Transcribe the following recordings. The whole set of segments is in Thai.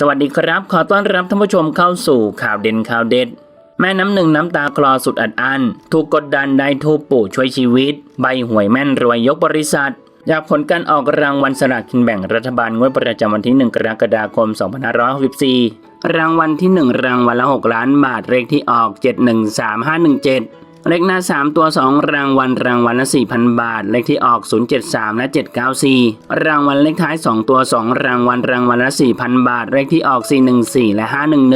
สวัสดีครับ ขอต้อนรับท่านผู้ชมเข้าสู่ข่าวเด่นข่าวเด็ด แม่น้ำหนึ่งน้ำตาคลอสุดอัดอั้นถูกกดดันได้ทูปปู่ช่วยชีวิต ใบหวยแม่นรวยยกบริษัทจากผลการออกรางวัลสลากกินแบ่งรัฐบาลงวดประจำวันที่ 1 กรกฎาคม 2564 รางวัลที่ 1 รางวัลละ 6 ล้านบาทเลขที่ออก 713517 เลขหน้า 3 ตัว 2 รางวัลรางวัลละ 4,000 บาท เลขที่ออก 073 และ 794 รางวัลเลขท้าย 2 ตัว 2 รางวัลรางวัลละ 4,000 บาท เลขที่ออก 414 และ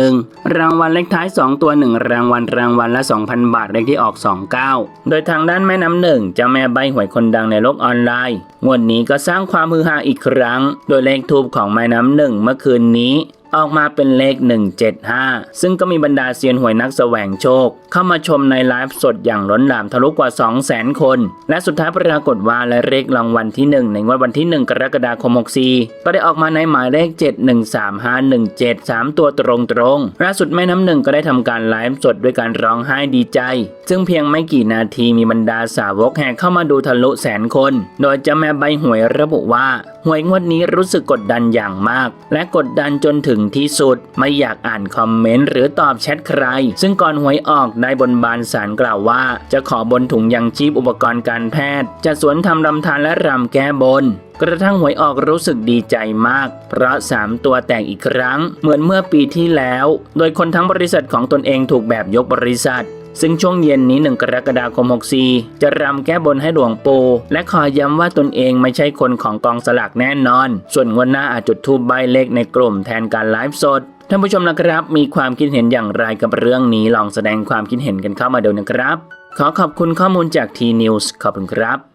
511 รางวัลเลขท้าย 2 ตัว 1 รางวัลรางวัลละ 2,000 บาท เลขที่ออก 29 โดยทางด้านแม่น้ำหนึ่งเจ้าแม่ใบหวยคนดังในโลกออนไลน์งวดนี้ก็สร้างความฮือฮาอีกครั้ง โดยเลขทูบของแม่น้ำหนึ่งเมื่อคืนนี้ ออกมาเป็นเลข 175 ซึ่งก็มีบรรดาเซียนหวยนักแสวงโชค เข้ามาชมในไลฟ์สดอย่างล้นหลามทะลุกว่า 200,000 คน และสุดท้ายปรากฏว่าและเลขรางวัลที่ 1 ในงวดวันที่ 1 กรกฎาคม 64 ก็ได้ออกมาในหมายเลข 713517 3 ตัวตรงตรงๆล่าสุดแม่น้ำหนึ่งก็ได้ทำการไลฟ์สดด้วยการร้องไห้ดีใจ ซึ่งเพียงไม่กี่นาทีมีบรรดาสาวกแห่เข้ามาดูทะลุแสนคน โดยเจ้าแม่ใบหวยระบุว่าหวยงวดนี้รู้สึกกดดันอย่างมาก และกดดันจนถึงที่สุด ไม่อยากอ่านคอมเมนต์หรือตอบแชทใคร ซึ่งก่อนหวยออกได้บนบานสารกล่าวว่า จะขอบนถุงยังชีพอุปกรณ์การแพทย์ จะสวนทำรำทานและรำแก้บนกระทั่งหวยออกรู้สึกดีใจมาก เพราะ 3 ตัวแตกอีกครั้ง เหมือนเมื่อปีที่แล้ว โดยคนทั้งบริษัทของตนเองถูกแบบยกบริษัท ซึ่งช่วงเย็นนี้ 1 กรกฎาคม 64 จะรำแก้บนให้หลวงปู่และขอย้ำว่าตนเองไม่ใช่คนของกองสลากแน่นอน ส่วนวันหน้าอาจจุดทูบใบเลขในกลุ่มแทนการไลฟ์สดท่านผู้ชมนะครับ มีความคิดเห็นอย่างไรกับเรื่องนี้ลองแสดงความคิดเห็นกันเข้ามาเดี๋ยวนะครับ ขอขอบคุณข้อมูลจากทีนิวส์ขอบคุณครับ